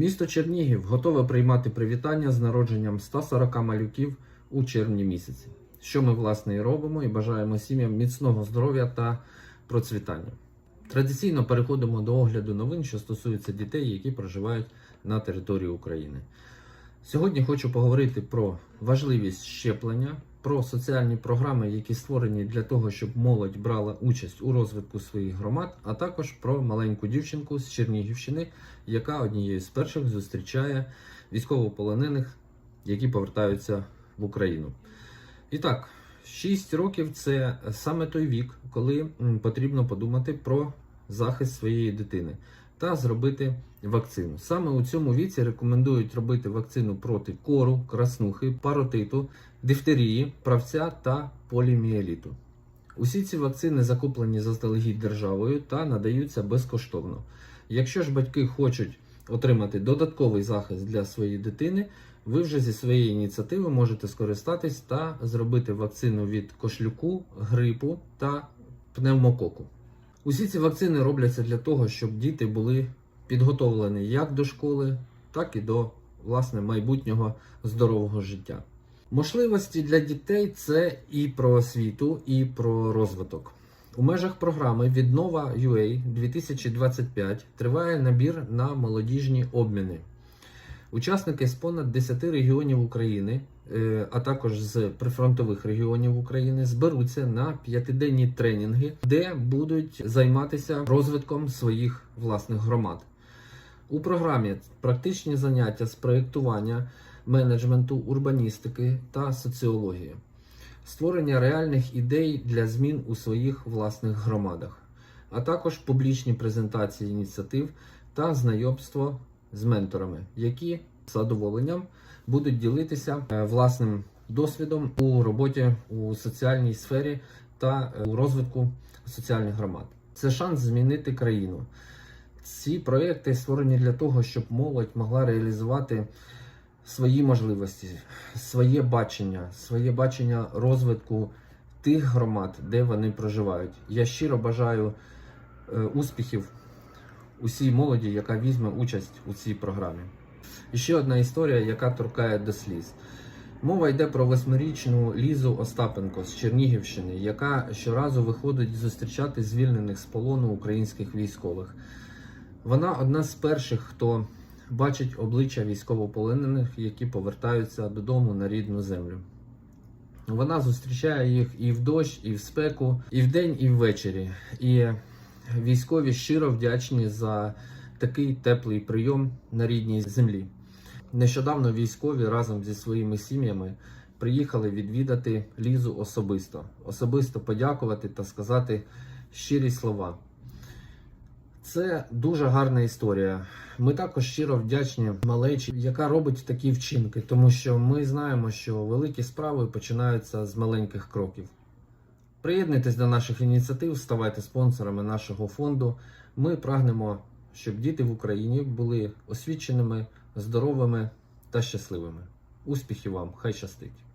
Місто Чернігів готове приймати привітання з народженням 140 малюків у червні місяці. Що ми власне і робимо, і бажаємо сім'ям міцного здоров'я та процвітання. Традиційно переходимо до огляду новин, що стосуються дітей, які проживають на території України. Сьогодні хочу поговорити про важливість щеплення, про соціальні програми, які створені для того, щоб молодь брала участь у розвитку своїх громад, а також про маленьку дівчинку з Чернігівщини, яка однією з перших зустрічає військовополонених, які повертаються в Україну. І так, 6 років це саме той вік, коли потрібно подумати про захист своєї дитини та зробити вакцину. Саме у цьому віці рекомендують робити вакцину проти кору, краснухи, паротиту, дифтерії, правця та поліміеліту. Усі ці вакцини закуплені заздалегідь державою та надаються безкоштовно. Якщо ж батьки хочуть отримати додатковий захист для своєї дитини, ви вже зі своєї ініціативи можете скористатись та зробити вакцину від кошлюку, грипу та пневмококу. Усі ці вакцини робляться для того, щоб діти були підготовлені як до школи, так і до власне майбутнього здорового життя. Можливості для дітей це і про освіту, і про розвиток. У межах програми Віднова UA 2025 триває набір на молодіжні обміни. Учасники з понад 10 регіонів України, а також з прифронтових регіонів України, зберуться на п'ятиденні тренінги, де будуть займатися розвитком своїх власних громад. У програмі практичні заняття з проєктування, менеджменту, урбаністики та соціології, створення реальних ідей для змін у своїх власних громадах, а також публічні презентації ініціатив та знайомство з менторами, які задоволенням будуть ділитися е, власним досвідом у роботі у соціальній сфері та е, у розвитку соціальних громад. Це шанс змінити країну. Ці проекти створені для того, щоб молодь могла реалізувати свої можливості, своє бачення, своє бачення розвитку тих громад, де вони проживають. Я щиро бажаю е, успіхів усій молоді, яка візьме участь у цій програмі. І ще одна історія, яка торкає до сліз. Мова йде про восьмирічну Лізу Остапенко з Чернігівщини, яка щоразу виходить зустрічати звільнених з полону українських військових. Вона одна з перших, хто бачить обличчя військовополонених, які повертаються додому на рідну землю. Вона зустрічає їх і в дощ, і в спеку, і вдень, і ввечері. І військові щиро вдячні за такий теплий прийом на рідній землі. Нещодавно військові разом зі своїми сім'ями приїхали відвідати Лізу особисто, особисто подякувати та сказати щирі слова. Це дуже гарна історія. Ми також щиро вдячні малечі, яка робить такі вчинки, тому що ми знаємо, що великі справи починаються з маленьких кроків. Приєднуйтесь до наших ініціатив, ставайте спонсорами нашого фонду. Ми прагнемо, щоб діти в Україні були освіченими, здоровими та щасливими. Успіхів вам! Хай щастить!